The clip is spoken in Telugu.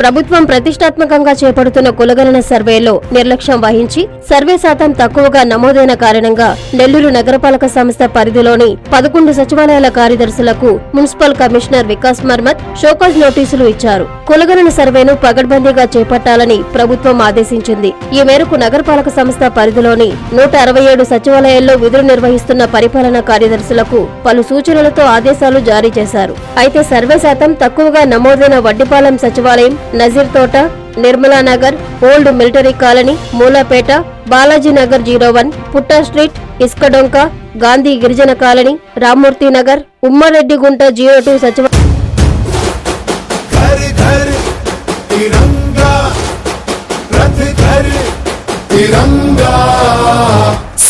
ప్రభుత్వం ప్రతిష్టాత్మకంగా చేపడుతున్న కులగణన సర్వేలో నిర్లక్ష్యం వహించి సర్వే శాతం తక్కువగా నమోదైన కారణంగా నెల్లూరు నగరపాలక సంస్థ పరిధిలోని పదకొండు సచివాలయాల కార్యదర్శులకు municipal commissioner Vikas Marmat show cause నోటీసులు ఇచ్చారు. కులగణన సర్వేను పగడ్బందీగా చేపట్టాలని ప్రభుత్వం ఆదేశించింది. ఈ మేరకు నగరపాలక సంస్థ పరిధిలోని నూట అరవై ఏడు సచివాలయాల్లో విధులు నిర్వహిస్తున్న పరిపాలనా కార్యదర్శులకు పలు సూచనలతో ఆదేశాలు జారీ చేశారు. అయితే సర్వే శాతం తక్కువగా నమోదైన వడ్డిపాలెం సచివాలయం Nazeer Thota Nirmala Nagar old military colony Mulapeta Balaji Nagar zero one Putta street Iskadonka Gandhi గిరిజన colony Rammurthy Nagar Ummareddygunta zero two Sachiv घर घर तिरंगा रथ घर तिरंगा